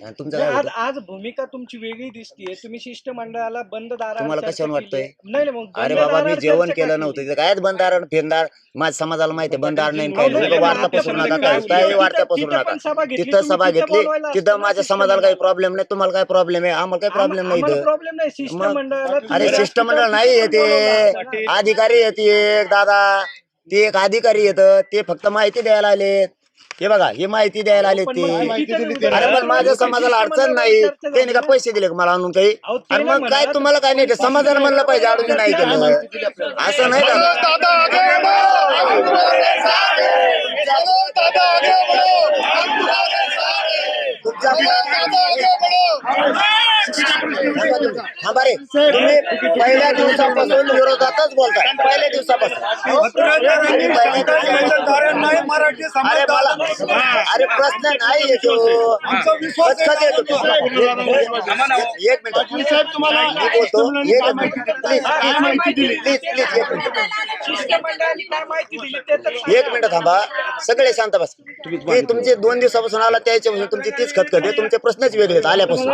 आणि तुमचं नाही, काय आज होतं? आज भूमिका तुमची वेगळी दिसतीये तुम्ही शिष्टमंडळाला बंद दारावर तुम्हाला चर्चा कशावरून. वाटतंय? नाही नाही, मग अरे बंद बाबा मी दारावर जेवण चर्चा का केलं नव्हतं केली? तिथं काय बंदार फेंदार माझ्या समाजाला माहिती आहे बंदार नाही काही नाही, वार्ता पसरू नका काय काय वार्ता पसरू नका पण सभा घेतली, तिथं सभा घेतली तिथं माझ्या. समाजाला काही प्रॉब्लेम नाही तुम्हाला काय प्रॉब्लेम आहे आम्हाला काही प्रॉब्लेम नाही आम्हाला इथं प्रॉब्लेम नाही शिष्टमंडळाला अरे तुम्ही शिष्टमंडळ नाही येते. अधिकारी येते एक दादा ते एक अधिकारी येत ते फक्त माहिती द्यायला आलेत हे बघा हे माहिती द्यायला आले पण ते. मग माहिती दिली अरे त्यांना. पण माझ्या समाजाला अडचण नाही. त्यांनी का पैसे दिले का मला आणून काही? अहो, ते अरे नाही मग काय. तुम्हाला काय नाही? ते समाजाला म्हणलं पाहिजे अडून नाही केलं. असं नाही का? दादा आगे बढ़ो हम तुम्हारे साथ हैं चलो दादा आगे बढ़ो हम तुम्हारे साथ हैं तुमच्या चलो दादा आगे बढ़ो हा बरे तुम्ही पहिल्या दिवसापासून विरोधातच बोलताय. पहिल्या दिवसापासून. तुम्ही पहिल्या दिवसापासून. नाही मराठी अरे मला अरे प्रश्न नाही येतो कधी येतो तो? एक मिनिट. साहेब तुम्हाला मी बोलतो. एक मिनिट. प्लीज प्लीज प्लीज एक मिनिट. एक मिनिट थांबा. सगळे शांत बस. तुमचे दोन दिवसापासून आला त्याच्यापासून तुमची तीच खतखत आहे. तुमचे प्रश्नच वेगळे आल्यापासून.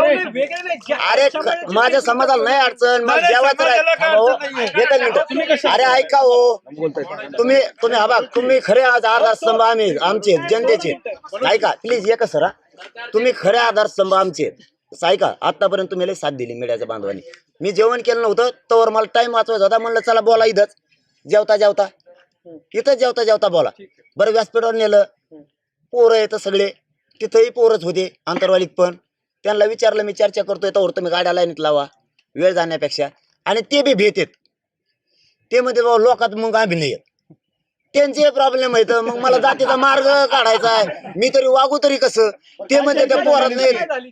अरे माझ्या समाजाला नाही अडचण. मला जेवायचं राहील. अरे ऐका हो. तुम्ही तुम्ही हा बघ तुम्ही खरे आज आधारस्तंभ आम्ही आमचे जनतेचे ऐका प्लीज एकच सरा तुम्ही खरे आधारस्तंभ आमचे. ऐका आतापर्यंत तुम्ही साथ दिली मीडियाच्या बांधवांनी. मी जेवण केलं नव्हतं तर मला टाइम वाचवायचा होता म्हणलं चला बोला इथंच. जेवता जेवता. इथं जेवता जेवता बोला. बरं व्यासपीठावर नेलं. पोरं येतं सगळे. तिथंही पोरच होते आंतरवालीत पण. त्यांना विचारलं मी चर्चा करतोय तर तुम्ही गाड्या लाईनीत लावा वेळ जाण्यापेक्षा. आणि ते बी भेटेत ते म्हणते बाबा लोकात मग आम्ही नाही येत. त्यांचे प्रॉब्लेम आहेत. मग मला जातीचा मार्ग काढायचा आहे. मी तरी वागू तरी कसं? ते म्हणते त्या पोरात नाही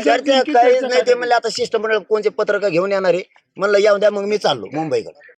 चर्चा? काहीच नाही. ते म्हणले आता शिष्टमंडळ कोणचे पत्रक घेऊन येणार आहे? म्हणलं येऊन द्या मग मी चाललो मुंबईकडे.